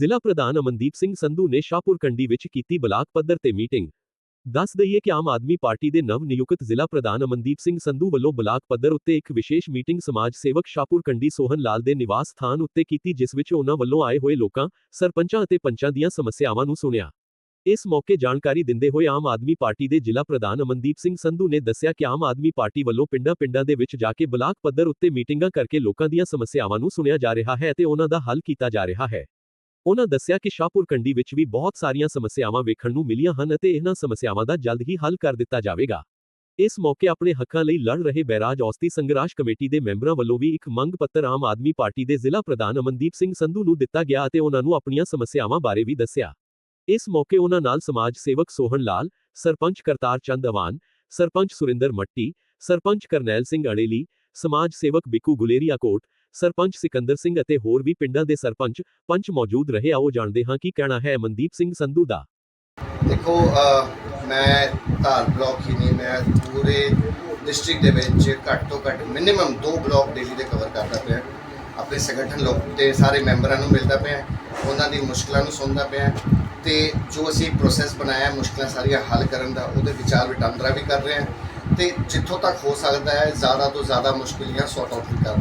ਜ਼ਿਲ੍ਹਾ ਪ੍ਰਧਾਨ ਅਮਨਦੀਪ ਸਿੰਘ ਸੰਧੂ ਨੇ ਸ਼ਾਹਪੁਰ ਕੰਡੀ ਵਿੱਚ ਕੀਤੀ ਬਲਾਕ ਪੱਧਰ ਤੇ ਮੀਟਿੰਗ। ਦੱਸ ਦਈਏ ਕਿ ਆਮ ਆਦਮੀ ਪਾਰਟੀ ਦੇ ਨਵ ਨਿਯੁਕਤ ਜ਼ਿਲ੍ਹਾ ਪ੍ਰਧਾਨ ਅਮਨਦੀਪ ਸਿੰਘ ਸੰਧੂ ਵੱਲੋਂ ਬਲਾਕ ਪੱਧਰ ਉੱਤੇ ਇੱਕ ਵਿਸ਼ੇਸ਼ ਮੀਟਿੰਗ ਸਮਾਜ ਸੇਵਕ ਸ਼ਾਹਪੁਰ ਕੰਡੀ ਸੋਹਨ ਲਾਲ ਦੇ ਨਿਵਾਸ ਸਥਾਨ ਉੱਤੇ ਕੀਤੀ, ਜਿਸ ਵਿੱਚ ਉਹਨਾਂ ਵੱਲੋਂ ਆਏ ਹੋਏ ਲੋਕਾਂ, ਸਰਪੰਚਾਂ ਅਤੇ ਪੰਚਾਂ ਦੀਆਂ ਸਮੱਸਿਆਵਾਂ ਨੂੰ ਸੁਣਿਆ। ਇਸ ਮੌਕੇ ਜਾਣਕਾਰੀ ਦਿੰਦੇ ਹੋਏ ਆਮ ਆਦਮੀ ਪਾਰਟੀ ਦੇ ਜ਼ਿਲ੍ਹਾ ਪ੍ਰਧਾਨ ਅਮਨਦੀਪ ਸਿੰਘ ਸੰਧੂ ਨੇ ਦੱਸਿਆ ਕਿ ਆਮ ਆਦਮੀ ਪਾਰਟੀ ਵੱਲੋਂ ਪਿੰਡਾਂ-ਪਿੰਡਾਂ ਦੇ ਵਿੱਚ ਜਾ ਕੇ ਬਲਾਕ ਪੱਧਰ ਉੱਤੇ ਮੀਟਿੰਗਾਂ ਕਰਕੇ ਲੋਕਾਂ ਦੀਆਂ ਸਮੱਸਿਆਵਾਂ ਨੂੰ ਸੁਣਿਆ ਜਾ ਰਿਹਾ ਹੈ ਅਤੇ ਉਹਨਾਂ ਦਾ ਹੱਲ ਕੀਤਾ ਜਾ ਰਿਹਾ ਹੈ। ਉਹਨਾਂ ਦੱਸਿਆ ਕਿ ਸ਼ਾਹਪੁਰ ਕੰਡੀ ਵਿੱਚ ਵੀ ਬਹੁਤ ਸਾਰੀਆਂ ਸਮੱਸਿਆਵਾਂ ਵੇਖਣ ਨੂੰ ਮਿਲੀਆਂ ਹਨ ਅਤੇ ਇਹਨਾਂ ਸਮੱਸਿਆਵਾਂ ਦਾ ਜਲਦ ਹੀ ਹੱਲ ਕਰ ਦਿੱਤਾ ਜਾਵੇਗਾ। ਇਸ ਮੌਕੇ ਆਪਣੇ ਹੱਕਾਂ ਲਈ ਲੜ ਰਹੇ ਬੈਰਾਜ ਔਸਤੀ ਸੰਘਰਸ਼ ਕਮੇਟੀ ਦੇ ਮੈਂਬਰਾਂ ਵੱਲੋਂ ਵੀ ਇੱਕ ਮੰਗ ਪੱਤਰ ਆਮ ਆਦਮੀ ਪਾਰਟੀ ਦੇ ਜ਼ਿਲ੍ਹਾ ਪ੍ਰਧਾਨ ਅਮਨਦੀਪ ਸਿੰਘ ਸੰਧੂ ਨੂੰ ਦਿੱਤਾ ਗਿਆ ਅਤੇ ਉਹਨਾਂ ਨੂੰ ਆਪਣੀਆਂ ਸਮੱਸਿਆਵਾਂ ਬਾਰੇ ਵੀ ਦੱਸਿਆ। ਇਸ ਮੌਕੇ ਉਹਨਾਂ ਨਾਲ ਸਮਾਜ ਸੇਵਕ ਸੋਹਣ ਲਾਲ, ਸਰਪੰਚ ਕਰਤਾਰ ਚੰਦ ਅਵਾਨ ਸਰਪੰਚ ਸੁਰਿੰਦਰ ਮੱਟੀ, ਸਰਪੰਚ ਕਰਨੈਲ ਸਿੰਘ ਅੜੇਲੀ, ਸਮਾਜ ਸੇਵਕ ਬਿੱਕੂ ਗੁਲੇਰੀਆ ਕੋਟ ਸਰਪੰਚ ਸਿਕੰਦਰ ਸਿੰਘ ਅਤੇ ਹੋਰ ਵੀ ਪਿੰਡਾਂ ਦੇ ਸਰਪੰਚ, ਪੰਚ ਮੌਜੂਦ ਰਹੇ। ਆਓ ਜਾਣਦੇ ਹਾਂ ਕੀ ਕਹਿਣਾ ਹੈ ਮਨਦੀਪ ਸਿੰਘ ਸੰਧੂ ਦਾ। ਦੇਖੋ ਮੈਂ ਧਾਰ ਬਲਾਕ ਹੀ ਨਹੀਂ, ਮੈਂ ਪੂਰੇ ਡਿਸਟ੍ਰਿਕਟ ਦੇ ਵਿੱਚ ਘੱਟ ਤੋਂ ਘੱਟ ਮਿਨੀਮਮ ਦੋ ਬਲਾਕ ਡੇਲੀ ਦੇ ਕਵਰ ਕਰਦਾ ਪਿਆ। ਆਪਣੇ ਸੰਗਠਨ ਲੋਕ ਤੇ ਸਾਰੇ ਮੈਂਬਰਾਂ ਨੂੰ ਮਿਲਦਾ ਪਿਆ। ਉਹਨਾਂ ਦੀ ਮੁਸ਼ਕਲਾਂ ਨੂੰ ਸੁਣਦਾ ਪਿਆ। ਤੇ ਜੋ ਅਸੀਂ ਪ੍ਰੋਸੈਸ ਬਣਾਇਆ, ਮੁਸ਼ਕਲਾਂ ਸਾਰੀਆਂ ਹੱਲ ਕਰਨ ਦਾ, ਉਹਦੇ ਵਿਚਾਰ ਵਟਾਂਦਰਾ ਵੀ ਕਰ ਰਹੇ ਹਾਂ। ਤੇ ਜਿੱਥੋਂ ਤੱਕ ਹੋ ਸਕਦਾ ਹੈ, ਜ਼ਿਆਦਾ ਤੋਂ ਜ਼ਿਆਦਾ ਮੁਸ਼ਕਲਾਂ ਸੌਟ ਆਊਟ ਵੀ ਕਰ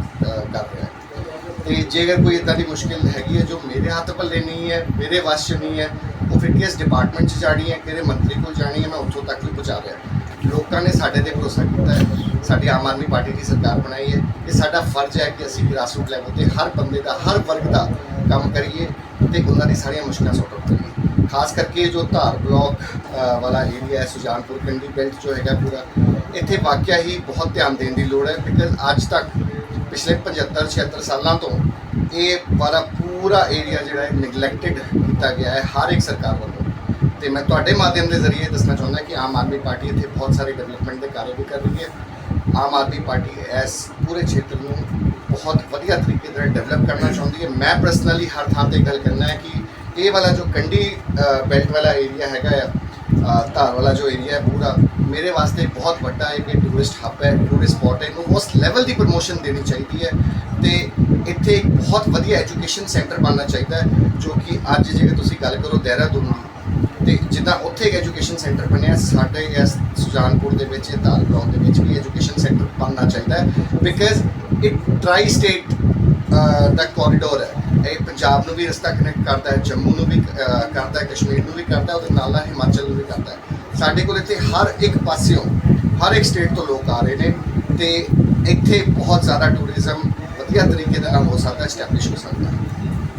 ਕਰ ਰਿਹਾ ਹਾਂ। ਤੇ ਜੇਕਰ ਕੋਈ ਇਦਾਂ ਦੀ ਮੁਸ਼ਕਿਲ ਹੈਗੀ ਹੈ ਜੋ ਮੇਰੇ ਹੱਥ ਪੱਲੇ ਨਹੀਂ ਹੈ, ਮੇਰੇ ਵੱਸ 'ਚ ਨਹੀਂ ਹੈ, ਉਹ ਫਿਰ ਕਿਸ ਡਿਪਾਰਟਮੈਂਟ 'ਚ ਜਾਣੀ ਹੈ, ਕਿਹੜੇ ਮੰਤਰੀ ਕੋਲ ਜਾਣੀ ਹੈ, ਮੈਂ ਉੱਥੋਂ ਤੱਕ ਵੀ ਪਹੁੰਚਾ ਰਿਹਾ ਲੋਕਾਂ ਨੇ ਸਾਡੇ ਤੇ ਭਰੋਸਾ ਕੀਤਾ ਹੈ। ਸਾਡੀ ਆਮ ਆਦਮੀ ਪਾਰਟੀ ਦੀ ਸਰਕਾਰ ਬਣਾਈ ਹੈ। ਇਹ ਸਾਡਾ ਫਰਜ਼ ਹੈ ਕਿ ਅਸੀਂ ਗ੍ਰਾਸਰੂਟ ਲੈਵਲ ਤੇ ਹਰ ਬੰਦੇ ਦਾ, ਹਰ ਵਰਗ ਦਾ ਕੰਮ ਕਰੀਏ ਤੇ ਉਹਨਾਂ ਦੀ ਸਾਰੀਆਂ ਮੁਸ਼ਕਲਾਂ ਸੌਟ ਆਊਟ ਕਰੀਏ। ਖਾਸ ਕਰਕੇ ਜੋ ਧਾਰ ਬਲਾਕ ਵਾਲਾ ਏਰੀਆ ਹੈ, ਸੁਜਾਨਪੁਰ ਕੰਡੀ ਬੈਲਟ ਜੋ ਹੈਗਾ ਪੂਰਾ ਇੱਥੇ ਵਾਕਿਆ ਹੀ ਬਹੁਤ ਧਿਆਨ ਦੇਣ ਦੀ ਲੋੜ ਹੈ ਬਿਕਾਜ਼ ਅੱਜ ਤੱਕ ਪਿਛਲੇ 75 76 ਸਾਲਾਂ ਤੋਂ ਇਹ ਵਾਲਾ ਪੂਰਾ ਏਰੀਆ ਜਿਹੜਾ ਹੈ ਨੈਗਲੈਕਟਡ ਕੀਤਾ ਗਿਆ ਹੈ ਹਰ ਇੱਕ ਸਰਕਾਰ ਵੱਲੋਂ। ਤੇ ਮੈਂ ਤੁਹਾਡੇ ਮਾਧਿਅਮ ਦੇ ਜ਼ਰੀਏ ਦੱਸਣਾ ਚਾਹੁੰਦਾ ਕਿ ਆਮ ਆਦਮੀ ਪਾਰਟੀ ਇੱਥੇ ਬਹੁਤ ਸਾਰੇ ਡਿਵੈਲਪਮੈਂਟ ਦੇ ਕਾਰਜ ਵੀ ਕਰ ਰਹੀ ਹੈ। ਆਮ ਆਦਮੀ ਪਾਰਟੀ ਇਸ ਪੂਰੇ ਖੇਤਰ ਨੂੰ ਬਹੁਤ ਵਧੀਆ ਤਰੀਕੇ ਨਾਲ ਡਿਵੈਲਪ ਕਰਨਾ ਚਾਹੁੰਦੀ ਹੈ। ਮੈਂ ਪਰਸਨਲੀ ਹਰ ਥਾਂ ਤੇ ਗੱਲ ਕਰਨਾ ਹੈ ਕਿ ਇਹ ਵਾਲਾ ਜੋ ਕੰਡੀ ਬੈਲਟ ਵਾਲਾ ਏਰੀਆ ਹੈਗਾ ਆ ਧਾਰ ਵਾਲਾ ਜੋ ਏਰੀਆ ਹੈ ਪੂਰਾ, ਮੇਰੇ ਵਾਸਤੇ ਬਹੁਤ ਵੱਡਾ ਇੱਕ ਟੂਰਿਸਟ ਹੱਬ ਹੈ ਟੂਰਿਸਟ ਸਪੌਟ ਹੈ। ਇਹਨੂੰ ਉਸ ਲੈਵਲ ਦੀ ਪ੍ਰਮੋਸ਼ਨ ਦੇਣੀ ਚਾਹੀਦੀ ਹੈ ਤੇ ਇੱਥੇ ਇੱਕ ਬਹੁਤ ਵਧੀਆ ਐਜੂਕੇਸ਼ਨ ਸੈਂਟਰ ਬਣਨਾ ਚਾਹੀਦਾ ਹੈ, ਜੋ ਕਿ ਅੱਜ ਜੇਕਰ ਤੁਸੀਂ ਗੱਲ ਕਰੋ ਦੇਹਰਾਦੂਨ ਦੀ, ਤੇ ਜਿੱਦਾਂ ਉੱਥੇ ਇੱਕ ਐਜੂਕੇਸ਼ਨ ਸੈਂਟਰ ਬਣਿਆ, ਸਾਡੇ ਇਸ ਸੁਜਾਨਪੁਰ ਦੇ ਵਿੱਚ ਇਹ ਧਾਰ ਬਲਾਕ ਦੇ ਵਿੱਚ ਵੀ ਐਜੂਕੇਸ਼ਨ ਸੈਂਟਰ ਬਣਨਾ ਚਾਹੀਦਾ ਹੈ ਬਿਕਾਜ਼ ਇਟ ਟਰਾਈ ਸਟੇਟ ਦਾ ਕੋਰੀਡੋਰ ਹੈ। ਇਹ ਪੰਜਾਬ ਨੂੰ ਵੀ ਰਸਤਾ ਕਨੈਕਟ ਕਰਦਾ ਹੈ ਜੰਮੂ ਨੂੰ ਵੀ ਕਰਦਾ ਹੈ ਕਸ਼ਮੀਰ ਨੂੰ ਵੀ ਕਰਦਾ ਹੈ ਉਹਦੇ ਨਾਲ ਨਾਲ ਹਿਮਾਚਲ ਨੂੰ ਵੀ ਕਰਦਾ ਹੈ। ਸਾਡੇ ਕੋਲ ਇੱਥੇ ਹਰ ਇੱਕ ਪਾਸਿਓਂ ਹਰ ਇੱਕ ਸਟੇਟ ਤੋਂ ਲੋਕ ਆ ਰਹੇ ਨੇ ਤੇ ਇੱਥੇ ਬਹੁਤ ਜ਼ਿਆਦਾ ਟੂਰਿਜ਼ਮ ਵਧੀਆ ਤਰੀਕੇ ਦੇ ਨਾਲ ਹੋ ਸਕਦਾ ਐਸਟੈਬਲਿਸ਼ ਹੋ ਸਕਦਾ ਹੈ।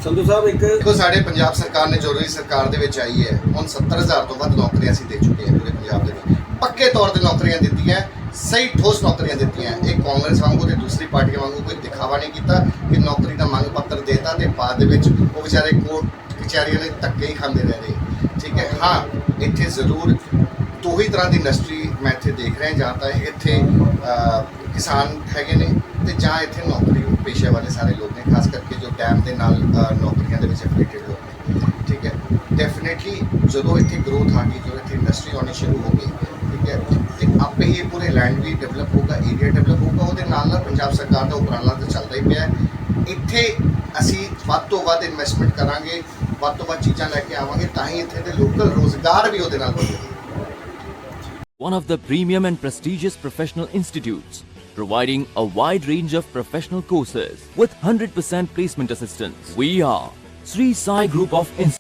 ਸੰਧੂ ਸਾਹਿਬ ਇੱਕ ਦੇਖੋ ਸਾਡੇ ਪੰਜਾਬ ਸਰਕਾਰ ਨੇ ਜੋ ਵੀ ਸਰਕਾਰ ਦੇ ਵਿੱਚ ਆਈ ਹੈ ਹੁਣ 70000 ਤੋਂ ਵੱਧ ਨੌਕਰੀਆਂ ਅਸੀਂ ਦੇ ਚੁੱਕੇ ਹਾਂ ਪੂਰੇ ਪੰਜਾਬ ਦੇ ਵਿੱਚ। ਪੱਕੇ ਤੌਰ ਤੇ ਨੌਕਰੀਆਂ ਦਿੱਤੀਆਂ ਸਹੀ ਠੋਸ ਨੌਕਰੀਆਂ ਦਿੱਤੀਆਂ। ਇਹ ਕਾਂਗਰਸ ਵਾਂਗੂ ਤੇ ਦੂਸਰੀ ਪਾਰਟੀਆਂ ਵਾਂਗੂ ਕੋਈ ਦਿਖਾਵਾ ਨਹੀਂ ਕੀਤਾ ਕਿ ਨੌਕਰੀ ਦਾ ਮੰਗ ਪੱਤਰ ਦੇਤਾ ਤੇ ਬਾਅਦ ਦੇ ਵਿੱਚ ਉਹ ਵਿਚਾਰੇ ਕੋਰਟ ਕਚਹਿਰੀਆਂ ਦੇ ਧੱਕੇ ਹੀ ਖਾਂਦੇ ਰਹਿ ਰਹੇ ਠੀਕ ਹੈ? ਹਾਂ, ਇੱਥੇ ਜ਼ਰੂਰ ਦੋ ਹੀ ਤਰ੍ਹਾਂ ਦੀ ਇੰਡਸਟਰੀ ਮੈਂ ਇੱਥੇ ਦੇਖ ਰਿਹਾ, ਜਾਂ ਤਾਂ ਇੱਥੇ ਕਿਸਾਨ ਹੈਗੇ ਨੇ ਤੇ ਜਾਂ ਇੱਥੇ ਨੌਕਰੀ ਪੇਸ਼ੇ ਵਾਲੇ ਸਾਰੇ ਲੋਕ ਨੇ, ਖਾਸ ਕਰਕੇ ਜੋ ਡੈਮ ਦੇ ਨਾਲ ਨੌਕਰੀਆਂ ਦੇ ਵਿੱਚ ਐਫੀਲੀਏਟਡ ਲੋਕ ਨੇ। ਠੀਕ ਹੈ? ਡੈਫੀਨਿਟਲੀ ਜਦੋਂ ਇੱਥੇ ਗਰੋਥ ਆ ਗਈ, ਜਦੋਂ ਇੱਥੇ ਇੰਡਸਟਰੀ ਆਉਣੀ ਸ਼ੁਰੂ ਹੋ ਗਈ ਠੀਕ ਹੈ ਤੇ ਆਪੇ ਹੀ ਇਹ ਪੂਰੇ ਲੈਂਡ ਵੀ ਡਿਵੈਲਪ ਹੋਊਗਾ ਏਰੀਆ ਡਿਵੈਲਪ ਹੋਊਗਾ ਉਹਦੇ ਨਾਲ ਨਾਲ ਪੰਜਾਬ ਸਰਕਾਰ ਦਾ ਉਪਰਾਲਾ ਤਾਂ ਚੱਲਦਾ ਹੀ ਪਿਆ ਹੈ। ਇੱਥੇ ਅਸੀਂ ਵੱਧ ਤੋਂ ਵੱਧ ਇਨਵੈਸਟਮੈਂਟ ਕਰਾਂਗੇ ਵੱਧ ਤੋਂ ਵੱਧ ਚੀਜ਼ਾਂ ਲੈ ਕੇ ਆਵਾਂਗੇ ਤਾਂ ਹੀ ਇੱਥੇ ਦੇ ਲੋਕਲ ਰੋਜ਼ਗਾਰ ਵੀ ਉਹਦੇ ਨਾਲ ਵਧੇਗਾ one of the premium and prestigious professional institutes, providing a wide range of professional courses with 100% placement assistance. We are Sri Sai Group of Institutes.